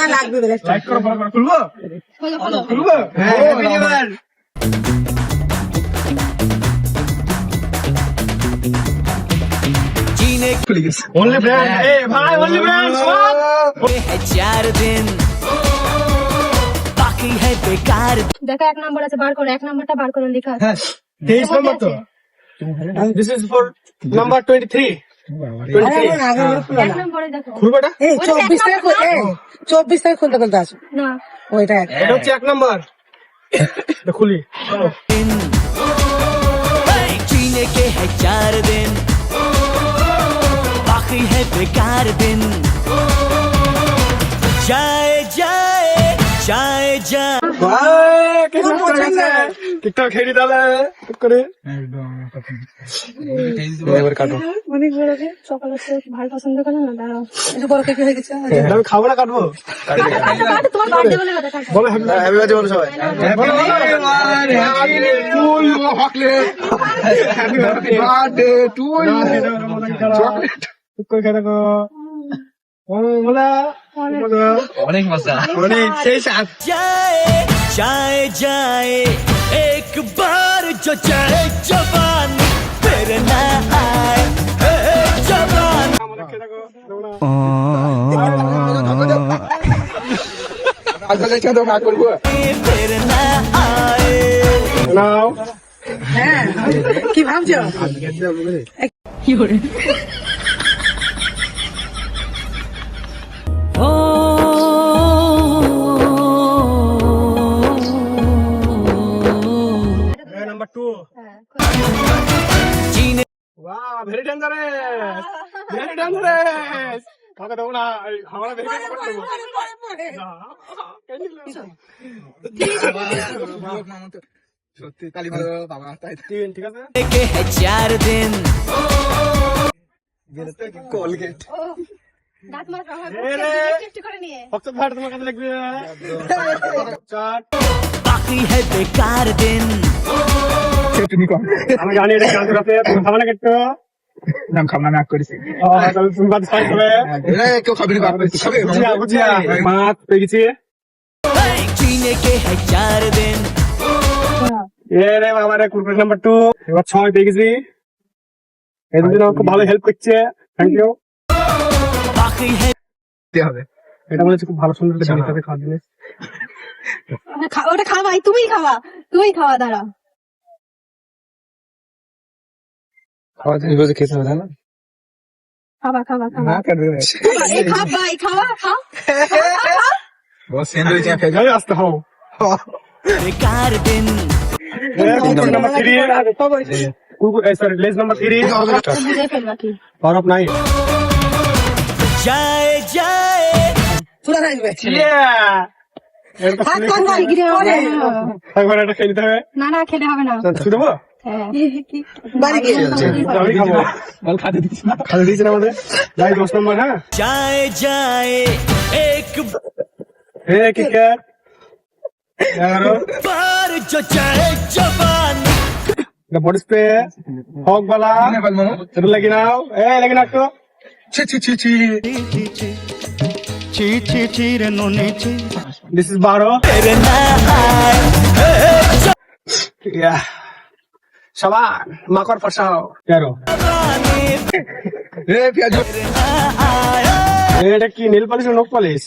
হ্যাঁ লাগবে বাকি বেকার। দেখো এক নাম্বার আছে বার করো এক নাম্বারটা বার করো লেখা আছে। 23 নাম্বার তো। দিস ইজ ফর নাম্বার 23 চব্বিশ থেকে খুল- এই, চব্বিশ থেকে খুলতে খুলতে আসো না ওইটা এক। এটা হচ্ছে এক নম্বর এটা খুলি চলো दिन जीने के है चार दिन बाकी है बेकार दिन जाए जाए जाए जाए টিকটক খেলি তাহলে করে। এবার কাটো। হ্যাঁ, অনেক বড় আছে সকালে পছন্দ করে না একটু বড় কেক হয়ে গেছে। আমি খাব না কাটবো তোমার বার্থডে বলে কথা বলো হ্যাপি বার্থডে বলো সবাই happy birthday to you chocolate খেতে অনেক মজা। অনেক সেই সাথ যায় যায় जो जाए जवान फिर ना आए ए, जवान फिर ना आए নাও হ্যাঁ কি ভাবছো নাম্বার ডলারেস দেড় ডলারেস কাকে দেবো না হাওড়া চার দিন বেকার দিন তুমি আমি জানি এটা কাজ করতে সামনে কেটে নাম খাবনা না করেছি কেউ খাবে মাত পেয়ে গেছি এরে আমার কুরকুশ নাম্বার টু এবার ছয় পেয়ে গেছি এই দুদিন আমার খুব ভালো হেল্প করছে থ্যাংক ইউ হবে এটা মনে হচ্ছে খুব ভালো সুন্দর খাওয়া আচ্ছা। জিনিস ওটা খাওয়াই তুমি খাওয়া। তুমি খাওয়া দাঁড়া খাওয়া জিনিস খেতে হবে না খাবা খাবা খাবা এই খাবা এই খাওয়া খাও যাই আসতে হও बेकार दिन Kurkure number three Kurkure sorry Lay's number three বুঝে ফেলবা কি বরফ নাই जाए जाए চলে থাকবে এরকম হাত কান ধরে গিরে পরে একবার এটা খেয়ে নিতে হবে না না খেলে হবে না শুধু দেবো হ্যাঁ বাড়ি গিয়ে আমি খাবো খাতে দিচ্ছি না খাতে দিচ্ছি না আমাদের যাই দশ নম্বর হ্যাঁ जाए जाए एक হে কিকেট এগারো बार जो जाए जवान এটা বডি স্প্রে হক বালা এটা লাগি নাও এ লাগি না তো দিস ইজ বারো फिर ना आए Yeah. সবার মাকড় ফসাও কেন? রে পেঁয়াজ। এটা কি নীল পালিশ নখ পালিশ?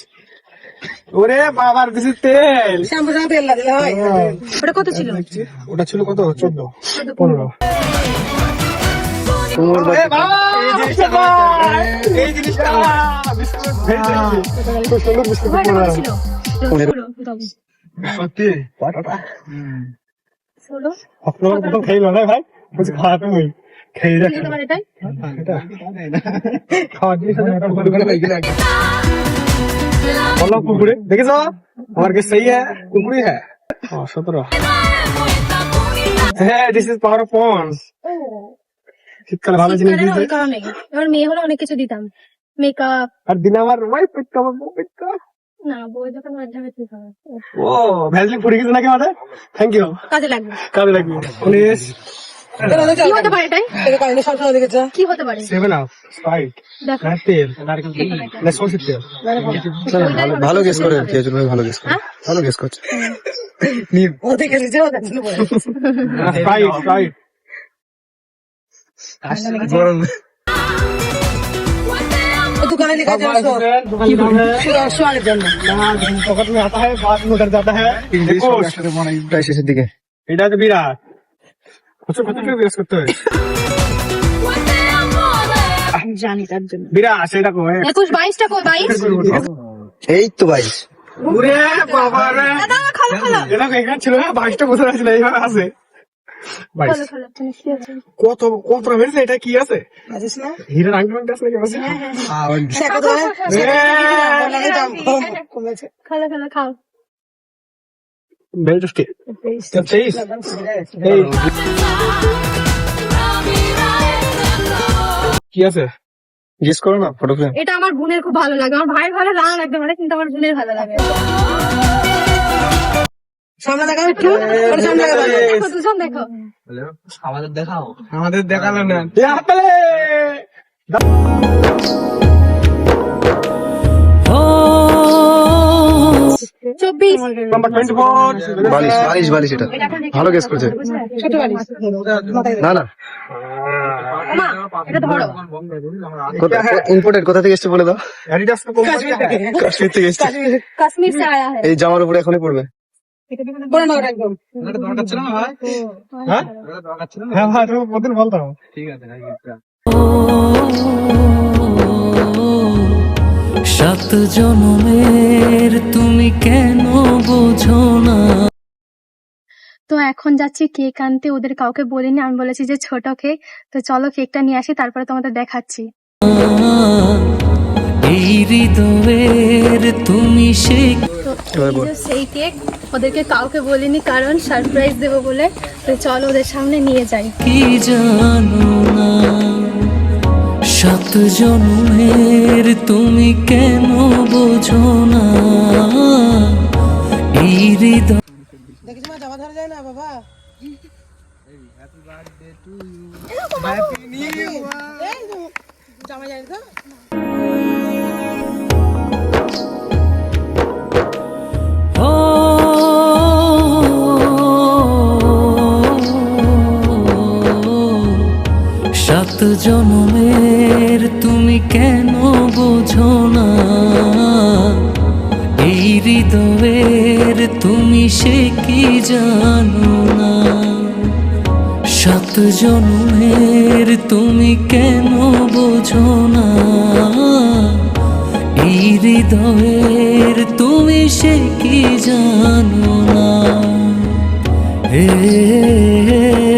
ওরে বাবার দিছি তেল। শ্যাম্পু তেল লাগে হয়। হ্যাঁ। ওটা কত ছিল? ওটা ছিল কত? চোদ্দ। পনেরো। সত্যি? ষোলো। আপনার প্রথম খেয়ে না ভাই? বলছি খাওয়াতে হই খেয়ে দেখ। তোমার এটাই খাওয়ার জিনিস আছে, এটা বড় করে খাই লাগে। বলো কুকুরে দেখেছ আমার কাছে সেই হ্যাঁ কুকুরি হ্যাঁ। সতেরো। হ্যাঁ this is power of pons শীতকালে ভালো জিনিস এবার মেয়ে হলে অনেক কিছু দিতাম। মেকআপ আর দিন আমার ওয়াইফ ও ভ্যাসলিন ফুটে গেছে নাকি আমাদের থ্যাংক ইউ কাজে লাগবে। লাগবে। কি হতে পারে সেভেন আপ না সরষের তেল ভালো গেস করে খেয়েছিল ভালো গেস করে। ভালো গেস করছে। ও দেখে ও লেখা আছে সোয়ালের জন্য পকেট में आता है बाद में उधर जाता है একুশ। প্রায় শেষের দিকে এটা তো বিরাট কত কত করে বিরাজ করতে হয় জানি তার জন্য বিরাট সেটা কো একুশ বাইশটা কই বাইশ এই তো ভাই ওরে বাবা রে দাদা খালো খালো এটা তো এখানে ছিল না বাইশটা বছর আছে এইভাবে আছে কত কত হয়েছে? এটা কি আছে? আছিস না? হিরের আংটি মাংটি আছে নাকি আছে সে কত এ, দাম কম কমেছে। খালো খালো খাও। Very tasty তেইশ কি আছে? গেস করো না ফটো এটা আমার বোনের খুব ভালো লাগে। আমার ভাইয়ের ভালো লাগে একদম মানে কিন্তু আমার বোনের ভালো লাগে। সামনে একটু? সামনে দেখো দেখো। আমাদের দেখাও। আমাদের দেখাল না। ভালো গেস করছে। না ইম্পোর্টেড কোথা থেকে এসছে বলে দাও? কাশ্মীর থেকে। এসছে। এই জামার উপরে এখনই পড়বে। সাত জনমের তুমি কেন বোঝো না? তো এখন যাচ্ছি কেক আনতে ওদের কাউকে বলিনি আমি বলেছি যে ছোট কেক। তো চলো কেকটা নিয়ে আসি তারপরে তোমাদের দেখাচ্ছি। এই হৃদয়ের তুমি সেই কেক ওদেরকে কাউকে বলিনি কারণ সারপ্রাইজ দেবো বলে। তো চলো ওদের সামনে নিয়ে যাই। কি জানো না? সাত জনমের তুমি কেন বোঝো না? এই হৃদয় দেখিস মা জামা ধরা যায় না বাবা? এই তো, জামা যায় তো? সাত জনমের তুমি কেন বোঝো না? এই হৃদয়ের তুমি সে কি জানো না? সাত জনমের তুমি কেন বোঝো না? এই হৃদয়ের তুমি সে কি জানো না? হে